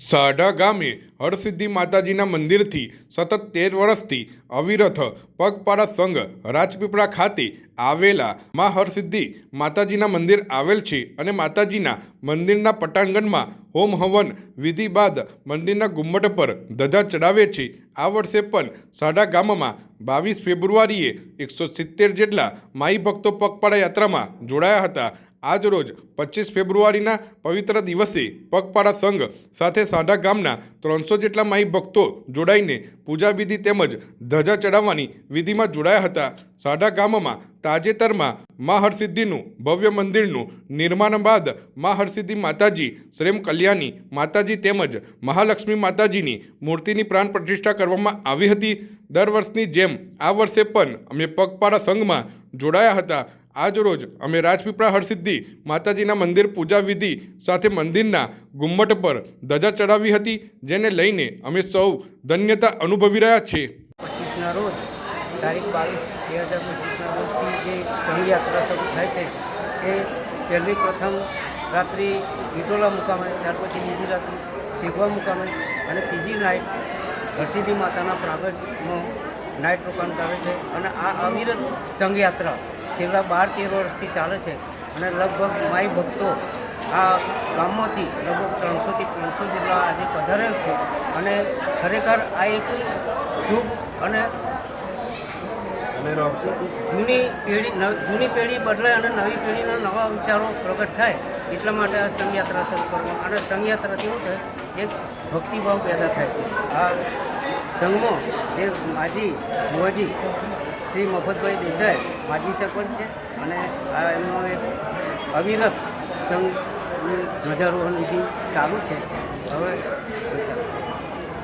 સાઢા ગામે હરસિદ્ધિ માતાજીના મંદિરથી સતત તેર વર્ષથી અવિરથ પગપાળા સંઘ રાજપીપળા ખાતે આવેલા મા હરસિદ્ધિ માતાજીના મંદિર આવેલ છે અને માતાજીના મંદિરના પટાંગણમાં હોમ હવન વિધિ બાદ મંદિરના ગુમ્મટ પર ધજા ચડાવે છે. આ વર્ષે પણ સાઢા ગામમાં બાવીસ ફેબ્રુઆરીએ એકસો સિત્તેર જેટલા માઈ ભક્તો પગપાળા યાત્રામાં જોડાયા હતા. આજ રોજ પચીસ ફેબ્રુઆરીના પવિત્ર દિવસે પગપાળા સંઘ સાથે સાંઢા ગામના ત્રણસો જેટલા માહી ભક્તો જોડાઈને પૂજા વિધિ તેમજ ધજા ચડાવવાની વિધિમાં જોડાયા હતા. સાંઢા ગામમાં તાજેતરમાં મા હરસિદ્ધિનું ભવ્ય મંદિરનું નિર્માણ બાદ મા હરસિદ્ધિ માતાજી, શ્રેમ કલ્યાણી માતાજી તેમજ મહાલક્ષ્મી માતાજીની મૂર્તિની પ્રાણ પ્રતિષ્ઠા કરવામાં આવી હતી. દર વર્ષની જેમ આ વર્ષે પણ અમે પગપાળા સંઘમાં જોડાયા હતા. આજ રોજ અમે રાજપીપળા હરસિદ્ધિ માતાજીના મંદિર પૂજા વિધિ સાથે મંદિરના ગુમ્મટ પર ધજા ચડાવી હતી, જેને લઈને અમે સૌ ધન્યતા અનુભવી રહ્યા છીએ. પચીસના રોજ તારીખ બાવીસ બે હજાર પચીસના રોજથી જે સંઘયાત્રા શરૂ થાય છે, એ પહેલી પ્રથમ રાત્રિ વિટોલા મુકામે, ત્યાર પછી બીજી રાત્રિ શેગવા મુકામે અને ત્રીજી નાઇટ હરસિદ્ધિ માતાના પ્રાગટ્યમાં નાઇટ રોકાણ કરે છે. અને આ અવિરત સંઘયાત્રા છેલ્લા બાર તેર વર્ષથી ચાલે છે અને લગભગ માય ભક્તો આ ગામમાંથી લગભગ ત્રણસોથી પાંચસો જેટલા આજે પધારેલ છે અને ખરેખર આ એક શુભ અને જૂની પેઢી જૂની પેઢી બદલાય અને નવી પેઢીના નવા વિચારો પ્રગટ થાય એટલા માટે આ સંઘયાત્રા શરૂ કરવા અને સંઘયાત્રાથી શું થાય? એક ભક્તિભાવ પેદા થાય છે. આ સંઘમાં જે માજી ભુવાજી શ્રી મફતભાઈ દેસાઈ, માજી સરપંચ છે. અને આ એમનો એક અવિરત સંઘ ધ્વજારોહણ વિધિ ચાલુ છે. હવે